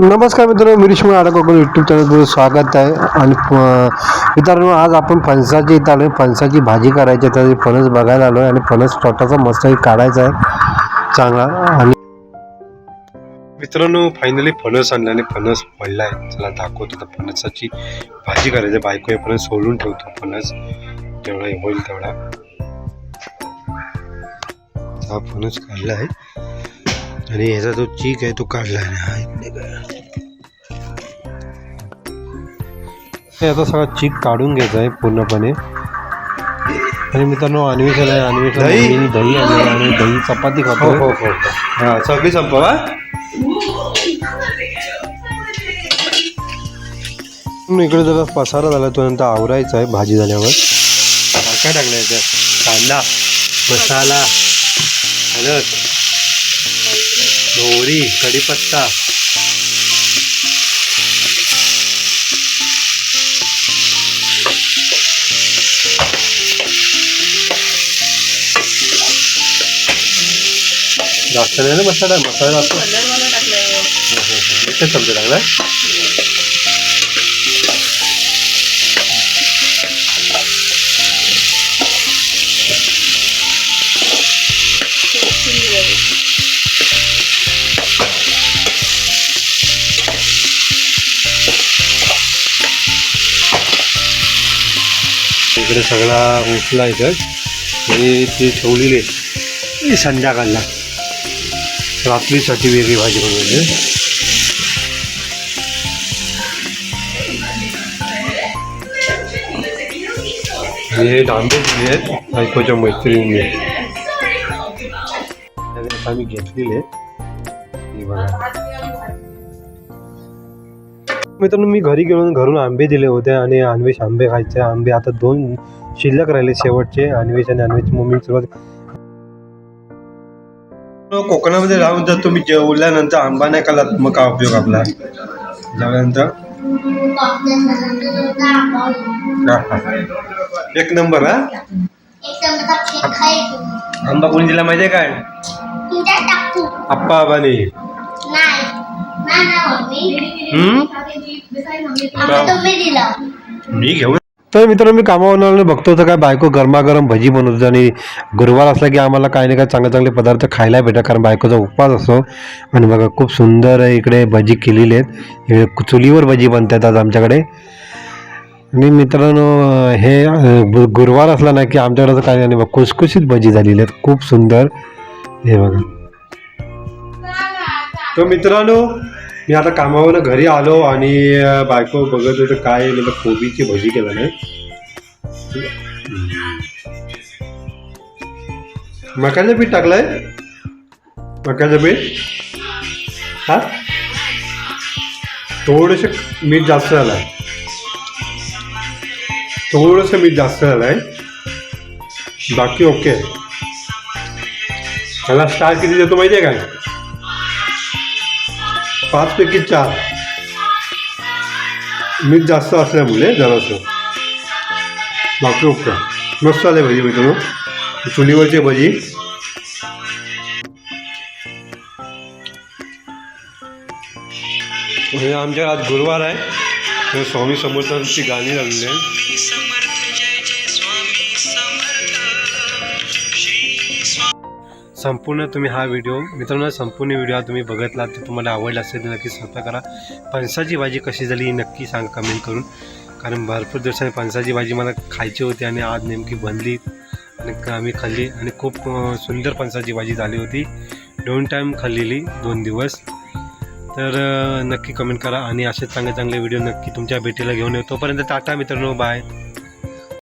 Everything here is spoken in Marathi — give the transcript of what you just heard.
नमस्कार मित्रांनो मी रिश्मा आडकोकण यूट्यूब चॅनलमध्ये स्वागत आहे. आणि मित्रांनो आज आपण फणसाची इथं आलो फणसाची भाजी करायची आहे, तर फणस बघायला आलो आहे आणि फणस स्वतःचा मस्त काढायचा आहे. चांगला आणि मित्रांनो फायनली फणस आणला आणि फणस पडलाय. चला दाखवतो तर फणसाची भाजी करायची बायको हे फणस सोलून ठेवतो. फणस जेवढा होईल तेवढा. हा फणस काढला आहे. आणि ह्याचा जो चीक आहे तो काढला आहे. हा हे आता सगळा चीक काढून घ्यायचा आहे पूर्णपणे. आणि मित्रांनो अन्वेषण आहे अन्वेषण दही? दही आणलेलं आणि दही चपाती खातो. हो हो हा सगळी संपवा इकडे जरा पसारा झाला तो नंतर आवरायचा आहे भाजी झाल्यावर. काय टाकलं याच्यात कांदा मसाला हळद. मोहरी कढीपत्ता. जास्त नाही ना मसाला? मसाला जास्त? एकच चमचा टाकला इकडे सगळा उठला इथं. आणि ती ठेवलेली आहे. संध्याकाळला. रात्रीसाठी वेगळी भाजी बनवली हे डांबे दिले आहेत. बायकोच्या मैत्रिणीने. आम्ही घेतलेले बघा. मित्रांनो मी घरी गेलो घरून आंबे दिले होते आणि अन्वेष आंबे खायचे. आंबे आता दोन शिल्लक राहिले शेवटचे अन्वेष आणि अन्वेष मम्मी सुरुवात. कोकणामध्ये राहून जर तुम्ही जेवल्यानंतर आंबा नाही खाल्ला मग काय उपयोग आपला? जेवल्यानंतर. एक नंबर हा? आंबा कोणी दिला माहितीये काय? आप्पा आबाने? मी घेऊन तर मित्रांनो मी कामावरून आलो बघतो तर काय बायको गरमागरम भजी बनवतो आणि गुरुवार असला की आम्हाला काही ना काही चांगले चांगले पदार्थ खायला भेटतात कारण बायकोचा उपवास असतो. आणि बघा खूप सुंदर इकडे भजी केलेली आहेत. हे चुलीवर भजी बनतात आज आमच्याकडे. आणि मित्रांनो हे गुरुवार असला ना की आमच्याकडे तर काही नाही. बघ कुसकुशीत भजी झालेली आहेत. खूप सुंदर. हे बघा. तर मित्रांनो मी आता कामावरून घरी आलो आणि बायको बघत होतं काय म्हणजे कोबीची भजी केलं नाही. मक्याचं पीठ टाकलंय? मक्याचं पीठ? हा? थोडंसं मीठ जास्त झालंय. थोडंसं मीठ जास्त झालंय. बाकी ओके. त्याला स्टार किती देतो माहिती आहे काय पाचपैकी चार. मीठ जास्त असल्यामुळे जरासं. बाकी ओके मस्त आले भजी मित्रांनो. चुलीवरची भजी. हे आमच्या आज गुरुवार आहे. स्वामी समर्थांची गाणी लागलेली आहे संपूर्ण तुम्ही हा व्हिडिओ मित्रांनो संपूर्ण व्हिडिओ तुम्ही बघितला तर तुम्हाला आवडला असेल तर नक्की स्वतः करा. फणसाची भाजी कशी झाली नक्की सांगा कमेंट करून. कारण भरपूर दिवसांनी फणसाची भाजी मला खायची होती आणि आज नेमकी बनली आणि आम्ही खाल्ली आणि खूप सुंदर फणसाची भाजी झाली होती. दोन टाईम खाल्लेली दोन दिवस. तर नक्की कमेंट करा आणि असे चांगले चांगले व्हिडिओ नक्की तुमच्या भेटीला घेऊन येऊ. तोपर्यंत टाटा मित्रांनो बाय